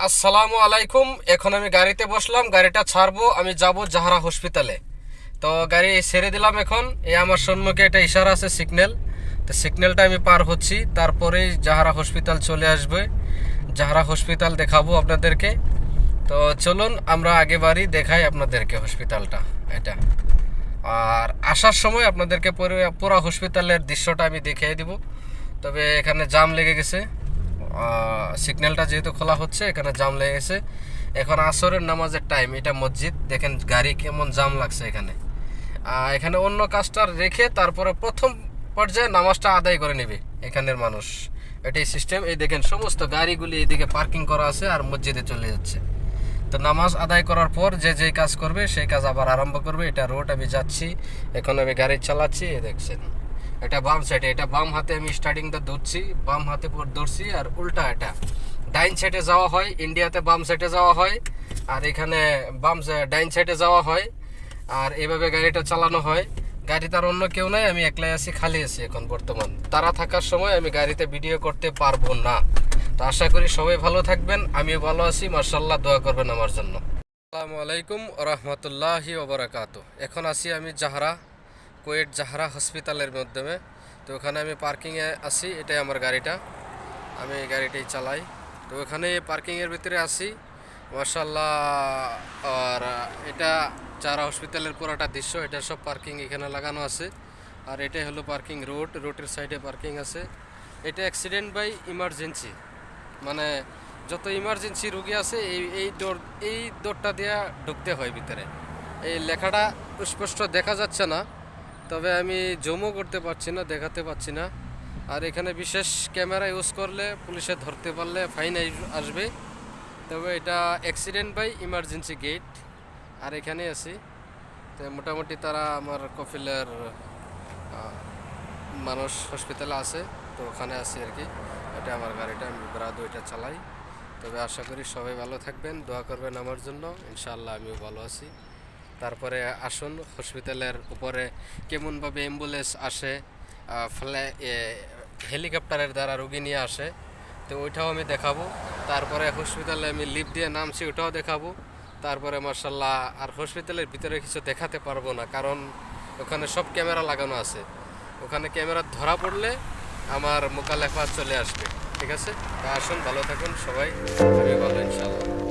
আসসালামু আলাইকুম, এখন আমি গাড়িতে বসলাম, গাড়িটা ছাড়বো, আমি যাব জাহারা হসপিটালে। তো গাড়ি ছেড়ে দিলাম এখন, এই আমার সম্মুখে একটা ইশারা আছে, সিগন্যাল। তো সিগন্যালটা আমি পার হচ্ছি, তারপরেই জাহারা হসপিটাল চলে আসবে। জাহারা হসপিটাল দেখাবো আপনাদেরকে। তো চলুন, আমরা আগে বাড়ি দেখাই আপনাদেরকে হসপিটালটা, এটা। আর আসার সময় আপনাদেরকে পুরো- পুরো হসপিটালের দৃশ্যটা আমি দেখিয়ে দিব। তবে এখানে জাম লেগে গেছে। সিগন্যালটা যেহেতু খোলা হচ্ছে, এখানে জাম লেগে গেছে এখন আসরের নামাজের টাইম এটা মসজিদ। দেখেন গাড়ি কেমন জাম লাগছে এখানে। এখানে অন্য কাজটা রেখে তারপরে প্রথম পর্যায়ে নামাজটা আদায় করে নেবে এখানের মানুষ। এটাই সিস্টেম এই দেখেন, সমস্ত গাড়িগুলি এদিকে পার্কিং করা আছে আর মসজিদে চলে যাচ্ছে। তো নামাজ আদায় করার পর যে যে কাজ করবে, সেই কাজ আবার আরম্ভ করবে। এটা রোড আমি যাচ্ছি, এখন আমি গাড়ি চালাচ্ছি দেখছেন। এটা বাম সাইডে এটা বাম হাতে আমি স্টার্টিংটা ধরছি, বাম হাতে ধরছি আর উল্টা এটা। ডাইন সাইডে যাওয়া হয়, ইন্ডিয়াতে বাম সাইডে যাওয়া হয়, আর এখানে বাম ডাইন সাইডে যাওয়া হয়, আর এভাবে গাড়িটা চালানো হয়। গাড়ি তার অন্য কেউ নাই, আমি একলাই আছি, খালি আছি এখন বর্তমান। তারা থাকার সময় আমি গাড়িতে ভিডিও করতে পারব না। তো আশা করি সবাই ভালো থাকবেন, আমিও ভালো আছি মার্শাল্লাহ দোয়া করবেন আমার জন্য। আসসালামু আলাইকুম রহমতুল্লাহি ওবরাকাত এখন আছি আমি জাহারা কোয়েট জাহারা হসপিটালের মাধ্যমে। তো ওখানে আমি পার্কিংয়ে আছি, এটাই আমার গাড়িটা। আমি এই গাড়িটাই চালাই। তো ওখানে পার্কিংয়ের ভিতরে আসি মার্শাল্লাহ আর এটা চারা হসপিটালের পুরোটা দৃশ্য, এটা সব পার্কিং এখানে লাগানো আছে। আর এটাই হলো পার্কিং রোড, রোডের সাইডে পার্কিং আছে। এটা অ্যাক্সিডেন্ট বাই ইমার্জেন্সি। মানে যত ইমার্জেন্সি রুগী আছে, এই এই ডোর এই ডোরটা দিয়ে ঢুকতে হয় ভিতরে। এই লেখাটা স্পষ্ট দেখা যাচ্ছে না। তবে আমি জমও করতে পারছি না, দেখাতে পারছি না। আর এখানে বিশেষ ক্যামেরা ইউজ করলে পুলিশে ধরতে পারলে ফাইন আসবে। তবে এটা অ্যাক্সিডেন্ট বাই ইমার্জেন্সি গেট আর এখানে আছি। তো মোটামুটি তারা আমার কফিলের মানুষ হসপিটালে আছে, তো ওখানে আছি আর কি। এটা আমার গাড়িটা, আমি ব্রাদো এটা চালাই। তবে আশা করি সবাই ভালো থাকবেন, দোয়া করবেন আমার জন্য। ইনশাআল্লাহ আমিও ভালো আছি। তারপরে আসুন হসপিটালের উপরে কেমনভাবে অ্যাম্বুলেন্স আসে এ, হেলিকপ্টারের দ্বারা রোগী নিয়ে আসে তো ওইটাও আমি দেখাবো। তারপরে হসপিটালে আমি লিফট দিয়ে নামছি ওটাও দেখাবো। তারপরে মার্শাল্লাহ আর হসপিটালের ভিতরে কিছু দেখাতে পারব না কারণ ওখানে সব ক্যামেরা লাগানো আছে। ওখানে ক্যামেরা ধরা পড়লে আমার মোকালেফা চলে আসবে ঠিক আছে? আসুন ভালো থাকুন সবাই আমি